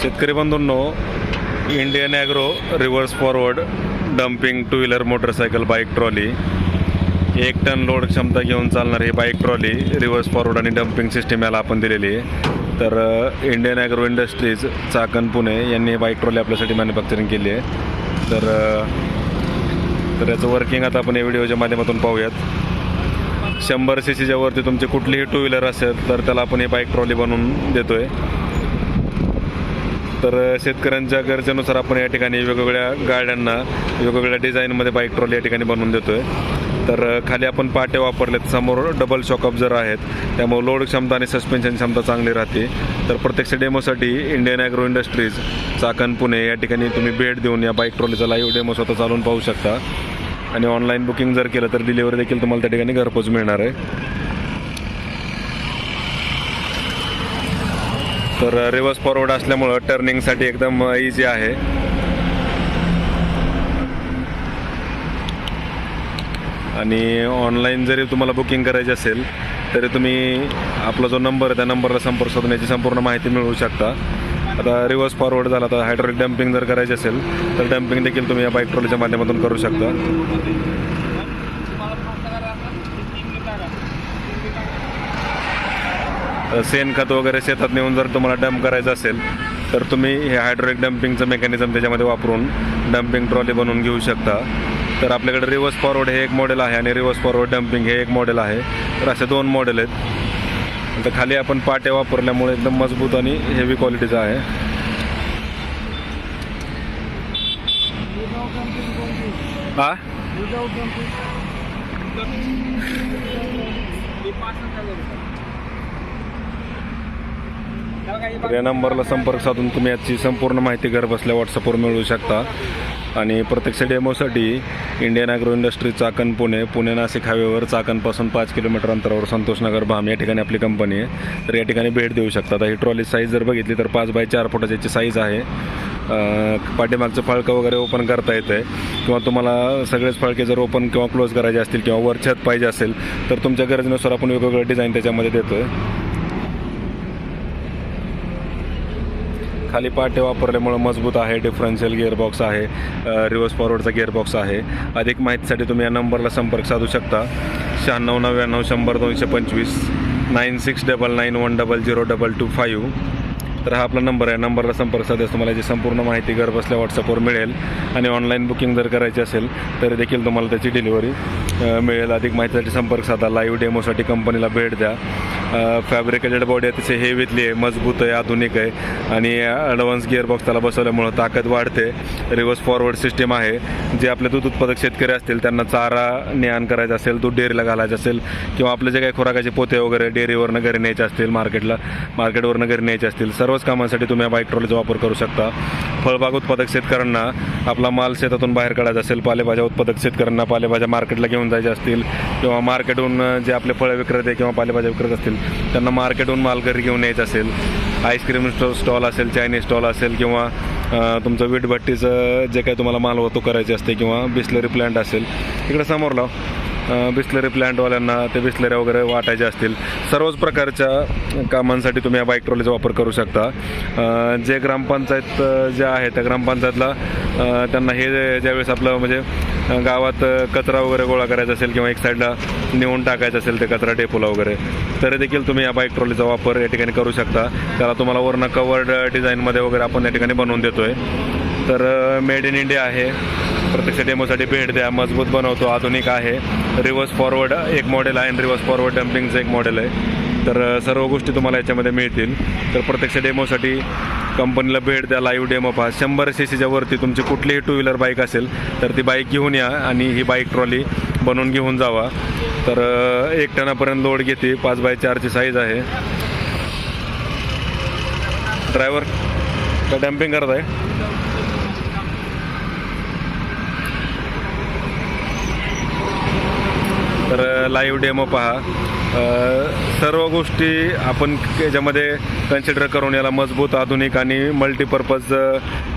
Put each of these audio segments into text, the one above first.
शेतकरी बंधूंनो Indian agro reverse forward dumping two wheeler motorcycle bike trolley एक ton load क्षमता घेऊन चालणारी ही बाईक ट्रॉली रिव्हर्स फॉरवर्ड आणि डम्पिंग सिस्टीम याला आपण दिलेली आहे. तर Indian agro industries Chakan Pune यांनी ही बाईक ट्रॉली आपल्यासाठी मॅन्युफॅक्चरिंग केली आहे. तर तर याचं वर्किंग आता आपण या व्हिडिओच्या माध्यमातून पाहूयात. शंभर सी सीच्या वरती तुमची कुठलीही टू व्हीलर असेल तर त्याला आपण ही बाईक ट्रॉली बनवून देतोय. तर शेतकऱ्यांच्या गरजेनुसार आपण या ठिकाणी वेगवेगळ्या गाड्यांना वेगवेगळ्या डिझाईनमध्ये बाईक ट्रॉली या ठिकाणी बनवून देतोय. तर खाली आपण पाट्या वापरलेत समोर डबल शॉकअप जर आहेत. त्यामुळे लोड क्षमता आणि सस्पेन्शन क्षमता चांगली राहते. तर प्रत्यक्ष डेमोसाठी Indian agro industries Chakan Pune या ठिकाणी तुम्ही भेट देऊन या बाईक ट्रॉलीचा लाईव्ह डेमो स्वतः चालून पाहू शकता. आणि ऑनलाईन बुकिंग जर केलं तर डिलिव्हरी देखील तुम्हाला त्या ठिकाणी घरपोच मिळणार आहे. तर रिव्हर्स फॉरवर्ड असल्यामुळं टर्निंगसाठी एकदम इझी आहे. आणि ऑनलाईन जरी तुम्हाला बुकिंग करायची असेल तरी तुम्ही आपला जो नंबर आहे त्या नंबरला संपर्क साधून याची संपूर्ण माहिती मिळवू शकता. आता रिव्हर्स फॉरवर्ड झाला तर हायड्रॉलिक डम्पिंग जर करायची असेल तर डम्पिंग देखील तुम्ही या बाईक ट्रॉलीच्या माध्यमातून करू शकता. शेणखत वगैरे शेतात नेऊन जर तुम्हाला डंप करायचं असेल तर तुम्ही हे हायड्रोलिक डम्पिंगचं मेकॅनिझम त्याच्यामध्ये वापरून डम्पिंग ट्रॉली बनवून घेऊ शकता. तर आपल्याकडे रिव्हर्स फॉरवर्ड हे एक मॉडेल आहे आणि रिव्हर्स फॉरवर्ड डम्पिंग हे एक मॉडेल आहे. तर असे दोन मॉडेल आहेत. तर खाली आपण पाट्या वापरल्यामुळे एकदम मजबूत आणि हेवी क्वालिटीचं आहे. हा? तर या नंबरला संपर्क साधून तुम्ही याची संपूर्ण माहिती घर बसल्या व्हॉट्सअपवर मिळवू शकता. आणि प्रत्यक्ष डेमोसाठी Indian agro industry Chakan Pune. Pune Nashik हायवेवर चाकणपासून पाच किलोमीटर अंतरावर संतोषनगर भाम या ठिकाणी आपली कंपनी आहे. तर या ठिकाणी भेट देऊ शकता. आता ही ट्रॉली साईज जर बघितली तर पाच बाय चार फुटाची याची साईज आहे. पाठीमागचं फळकं वगैरे ओपन करता येतं आहे किंवा तुम्हाला सगळेच फळके जर ओपन किंवा क्लोज करायचे असतील किंवा वर छत पाहिजे असेल तर तुमच्या गरजेनुसार आपण वेगवेगळे डिझाईन त्याच्यामध्ये देतो आहे खाली पाटे वापरल्यामुळं मजबूत आहे डिफरन्शियल गिअरबॉक्स आहे रिव्हर्स फॉरवर्डचा गिअरबॉक्स आहे. अधिक माहितीसाठी तुम्ही या नंबरला संपर्क साधू शकता. शहाण्णव नव्याण्णव शंभर दोनशे पंचवीस nine six double nine one double zero double two five. तर हा आपला नंबर आहे. नंबरला संपर्क साधायचा तुम्हाला जी संपूर्ण माहिती घर बसल्या व्हॉट्सअपवर मिळेल आणि ऑनलाईन बुकिंग जर करायची असेल तर देखील तुम्हाला त्याची डिलिव्हरी मिळेल. अधिक माहितीसाठी संपर्क साधा. लाईव्ह डेमोसाठी कंपनीला भेट द्या. फॅब्रिकेटेड बॉडी अतिशय हेवीतली आहे मजबूत आहे आधुनिक आहे आणि ॲडव्हान्स गिअरबॉक्स त्याला बसवल्यामुळं ताकद वाढते. रिव्हर्स फॉरवर्ड सिस्टीम आहे. जे आपले दूध उत्पादक शेतकरी असतील त्यांना चारा नेआण करायचा असेल दूध डेअरीला घालायचं असेल किंवा आपले जे काही खुराकाचे पोते वगैरे डेअरीवरनं घरी न्यायचे असतील मार्केटला मार्केटवरनं घरी न्यायचे असतील सर्व सर्वच कामांसाठी तुम्ही या बाईक ट्रॉलीचा वापर करू शकता. फळबाग उत्पादक शेतकऱ्यांना आपला माल शेतातून बाहेर काढायचा असेल पालेभाज्या उत्पादक शेतकऱ्यांना पालेभाज्या मार्केटला घेऊन जायच्या असतील किंवा मार्केटहून जे आपले फळं विक्रेते किंवा पालेभाज्या विक्रेत असतील त्यांना मार्केटहून माल घरी घेऊन यायचा असेल. आईस्क्रीम स्टॉ स्टॉल असेल चायनीज स्टॉल असेल किंवा तुमचं वीटभट्टीचं जे काही तुम्हाला माल वाहतूक करायची असते किंवा बिस्लरी प्लांट असेल. इकडे समोर लाव. बिस्लरी प्लँटवाल्यांना ते बिस्लऱ्या वगैरे वाटायचे असतील. सर्वच प्रकारच्या कामांसाठी तुम्ही या बाईक ट्रॉलीचा वापर करू शकता. जे ग्रामपंचायत जे आहे त्या ग्रामपंचायतला त्यांना हे ज्यावेळेस आपलं म्हणजे गावात कचरा वगैरे गोळा करायचा असेल किंवा एक साईडला नेऊन टाकायचं असेल ते कचरा डेपोला वगैरे तरी देखील तुम्ही या बाईक ट्रॉलीचा वापर या ठिकाणी करू शकता. त्याला तुम्हाला वरनं कवर्ड डिझाईनमध्ये वगैरे आपण या ठिकाणी बनवून देतो आहे तर मेड इन इंडिया आहे. प्रत्यक्ष डेमोसाठी भेट द्या मजबूत बनवतो आधुनिक आहे. रिव्हर्स फॉरवर्ड एक मॉडेल आहे आणि रिव्हर्स फॉरवर्ड डम्पिंगचं एक मॉडेल आहे. तर सर्व गोष्टी तुम्हाला याच्यामध्ये मिळतील. तर प्रत्यक्ष डेमोसाठी कंपनीला भेट द्या लाईव्ह डेमो पहा. शंभर सी सीच्या वरती तुमची कुठलीही टू व्हीलर बाईक असेल तर ती बाईक घेऊन या आणि ही बाईक ट्रॉली बनवून घेऊन जावा. तर एक टनापर्यंत लोड घेते. पाच बाय चारची साईज आहे. ड्रायव्हर का डम्पिंग करत आहे तर लाईव्ह डेमो पहा. सर्व गोष्टी आपण याच्यामध्ये कन्सिडर करून याला मजबूत आधुनिक आणि मल्टीपर्पज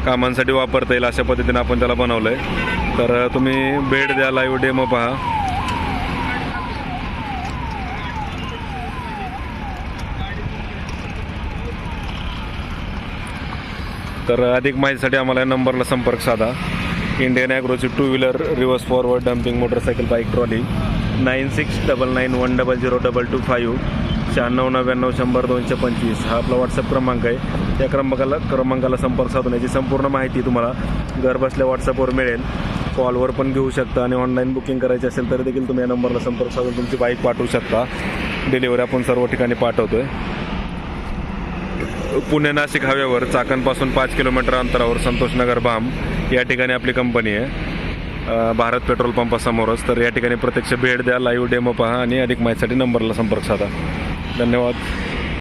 कामांसाठी वापरता येईल अशा पद्धतीने आपण त्याला बनवलं आहे तर तुम्ही भेट द्या लाईव्ह डेमो पहा. तर अधिक माहितीसाठी आम्हाला या नंबरला संपर्क साधा. Indian ॲग्रोची two wheeler reverse forward dumping motorcycle bike trolley nine six double nine one double zero double two five शहाण्णव नव्याण्णव शंभर दोनशे पंचवीस हा आपला व्हॉट्सअप क्रमांक आहे त्या क्रमांकाला क्रमांकाला संपर्क साधून याची संपूर्ण माहिती तुम्हाला घरबसल्या व्हॉट्सअपवर मिळेल कॉलवर पण घेऊ शकता आणि ऑनलाईन बुकिंग करायची असेल तर देखील तुम्ही या नंबरला संपर्क साधून तुमची बाईक पाठवू शकता डिलिव्हरी आपण सर्व ठिकाणी पाठवतो आहे पुणे नाशिक हवेवर चाकणपासून पाच किलोमीटर अंतरावर संतोषनगर बाम या ठिकाणी आपली कंपनी आहे भारत पेट्रोल पंपासमोरच. तर या ठिकाणी प्रत्यक्ष भेट द्या लाईव्ह डेमो पहा आणि अधिक माहितीसाठी नंबरला संपर्क साधा. धन्यवाद.